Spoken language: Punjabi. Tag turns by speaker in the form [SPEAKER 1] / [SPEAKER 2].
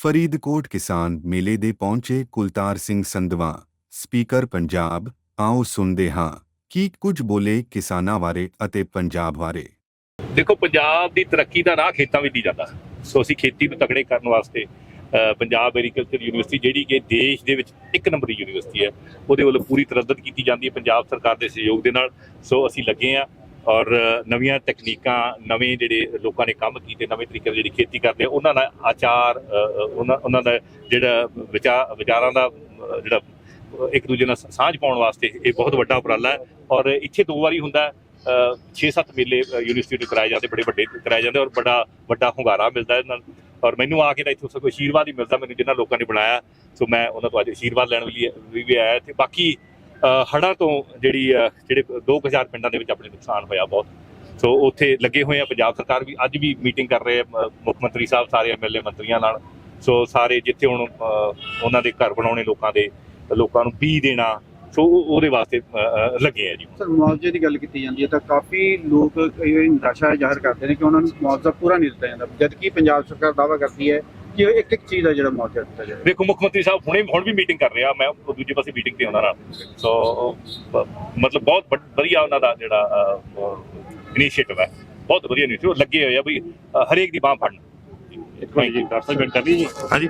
[SPEAKER 1] ਫਰੀਦਕੋਟ ਕਿਸਾਨ ਮੇਲੇ ਦੇ ਪਹੁੰਚੇ ਕੁਲਤਾਰ ਸਿੰਘ ਸੰਧਵਾ, ਸਪੀਕਰ ਪੰਜਾਬ, ਆਓ ਸੁਣਦੇ ਹਾਂ, ਕੀ ਕੁਝ ਬੋਲੇ ਕਿਸਾਨਾਂ ਬਾਰੇ ਅਤੇ ਪੰਜਾਬ ਬਾਰੇ?
[SPEAKER 2] ਦੇਖੋ, ਪੰਜਾਬ ਦੀ ਤਰੱਕੀ ਦਾ ਰਾਹ ਖੇਤਾਂ ਵਿੱਚ ਹੀ ਜਾਂਦਾ ਸੋ ਅਸੀਂ ਖੇਤੀ ਨੂੰ ਤਕੜੇ ਕਰਨ ਵਾਸਤੇ ਪੰਜਾਬ ਐਗਰੀਕਲਚਰ ਯੂਨੀਵਰਸਿਟੀ ਜਿਹੜੀ ਕਿ ਦੇਸ਼ ਦੇ ਵਿੱਚ ਇੱਕ ਨੰਬਰ ਦੀ ਯੂਨੀਵਰਸਿਟੀ ਹੈ, ਉਹਦੇ ਵੱਲੋਂ ਪੂਰੀ ਤਰੱਦਦ ਕੀਤੀ ਜਾਂਦੀ ਹੈ, ਪੰਜਾਬ ਸਰਕਾਰ ਦੇ ਸਹਿਯੋਗ ਦੇ ਨਾਲ। ਸੋ ਅਸੀਂ ਲੱਗੇ ਆ ਔਰ ਨਵੀਆਂ ਤਕਨੀਕਾਂ, ਨਵੇਂ ਜਿਹੜੇ ਲੋਕਾਂ ਨੇ ਕੰਮ ਕੀਤੇ, ਨਵੇਂ ਤਰੀਕੇ ਨਾਲ ਜਿਹੜੀ ਖੇਤੀ ਕਰਦੇ ਉਹਨਾਂ ਦਾ ਆਚਾਰ ਉਹਨਾਂ ਉਹਨਾਂ ਦਾ ਜਿਹੜਾ ਵਿਚਾਰ ਵਿਚਾਰਾਂ ਦਾ ਜਿਹੜਾ ਇੱਕ ਦੂਜੇ ਨਾਲ ਸਾਂਝ ਪਾਉਣ ਵਾਸਤੇ ਇਹ ਬਹੁਤ ਵੱਡਾ ਉਪਰਾਲਾ ਹੈ। ਔਰ ਇੱਥੇ ਦੋ ਵਾਰੀ ਹੁੰਦਾ ਹੈ 6-7 ਮੇਲੇ ਯੂਨੀਵਰਸਿਟੀ ਦੇ ਕਰਾਏ ਜਾਂਦੇ, ਬੜੇ ਵੱਡੇ ਕਰਾਏ ਜਾਂਦੇ ਔਰ ਬੜਾ ਵੱਡਾ ਹੁੰਗਾਰਾ ਮਿਲਦਾ ਇਹਨਾਂ ਨੂੰ। ਔਰ ਮੈਨੂੰ ਆ ਕੇ ਤਾਂ ਇੱਥੋਂ ਸਗੋਂ ਆਸ਼ੀਰਵਾਦ ਹੀ ਮਿਲਦਾ, ਮੈਨੂੰ ਜਿਨ੍ਹਾਂ ਲੋਕਾਂ ਨੇ ਬਣਾਇਆ, ਸੋ ਮੈਂ ਉਹਨਾਂ ਤੋਂ ਅੱਜ ਆਸ਼ੀਰਵਾਦ ਲੈਣ ਲਈ ਵੀ ਆਇਆ ਤੇ ਬਾਕੀ ਹੜ੍ਹਾਂ ਤੋਂ ਜਿਹੜੀ ਅ, ਜਿਹੜੇ 2000 ਪਿੰਡਾਂ ਦੇ ਵਿੱਚ ਆਪਣੇ ਨੁਕਸਾਨ ਹੋਇਆ ਬਹੁਤ। ਸੋ ਉੱਥੇ ਲੱਗੇ ਹੋਏ ਆ ਪੰਜਾਬ ਸਰਕਾਰ ਵੀ ਅੱਜ ਵੀ ਮੀਟਿੰਗ ਕਰ ਰਹੇ ਆ ਮੁੱਖ ਮੰਤਰੀ ਸਾਹਿਬ ਸਾਰੇ ਐਮਐਲਏ ਮੰਤਰੀਆਂ ਨਾਲ। ਸੋ ਸਾਰੇ ਜਿੱਥੇ ਹੁਣ ਉਹਨਾਂ ਦੇ ਘਰ ਬਣਾਉਣੇ ਲੋਕਾਂ ਦੇ ਲੋਕਾਂ ਨੂੰ ਬੀ ਦੇਣਾ ਸੋ ਉਹਦੇ ਵਾਸਤੇ ਲੱਗੇ ਆ ਜੀ।
[SPEAKER 3] ਸਰ ਮੁਆਵਜ਼ੇ ਦੀ ਗੱਲ ਕੀਤੀ ਜਾਂਦੀ ਹੈ ਤਾਂ ਕਾਫੀ ਲੋਕ ਇਹ ਨਿਰਾਸ਼ਾ ਜ਼ਾਹਰ ਕਰਦੇ ਨੇ ਕਿ ਉਹਨਾਂ ਨੂੰ ਮੁਆਵਜ਼ਾ ਪੂਰਾ ਨਹੀਂ ਦਿੱਤਾ ਜਾਂਦਾ। ਜਦਕਿ ਪੰਜਾਬ ਸਰਕਾਰ ਦਾਅਵਾ ਕਰਦੀ ਹੈ ਕਿ ਇੱਕ ਇੱਕ ਚੀਜ਼ ਦਾ ਜਿਹੜਾ ਮੁਆਵਜ਼ਾ ਦਿੱਤਾ ਜਾਵੇ
[SPEAKER 2] ਦੇਖੋ ਮੁੱਖ ਮੰਤਰੀ ਸਾਹਿਬ ਹੁਣੇ ਹੁਣ ਵੀ ਮੀਟਿੰਗ ਕਰ ਰਿਹਾ ਮੈਂ ਉਹ ਦੂਜੇ ਪਾਸੇ ਮੀਟਿੰਗ ਤੇ ਉਹਨਾਂ ਨਾਲ ਸੋ ਮਤਲਬ ਬਹੁਤ ਵਧੀਆ ਉਹਨਾਂ ਦਾ ਜਿਹੜਾ ਇਨੀਸ਼ੀਏਟਿਵ ਹੈ। ਬਹੁਤ ਵਧੀਆ ਇਨੀਸ਼ੀਏਟਿਵ ਲੱਗੇ ਹੋਏ ਆ ਵੀ ਹਰੇਕ ਦੀ ਬਾਹ ਫੜਨ।
[SPEAKER 4] ਇੱਕ ਵਾਰੀ ਜੀ ਡਾਕਟਰ ਸਾਹਿਬ ਗੱਲ ਕਰ ਲਈ ਜੀ
[SPEAKER 2] ਹਾਂਜੀ।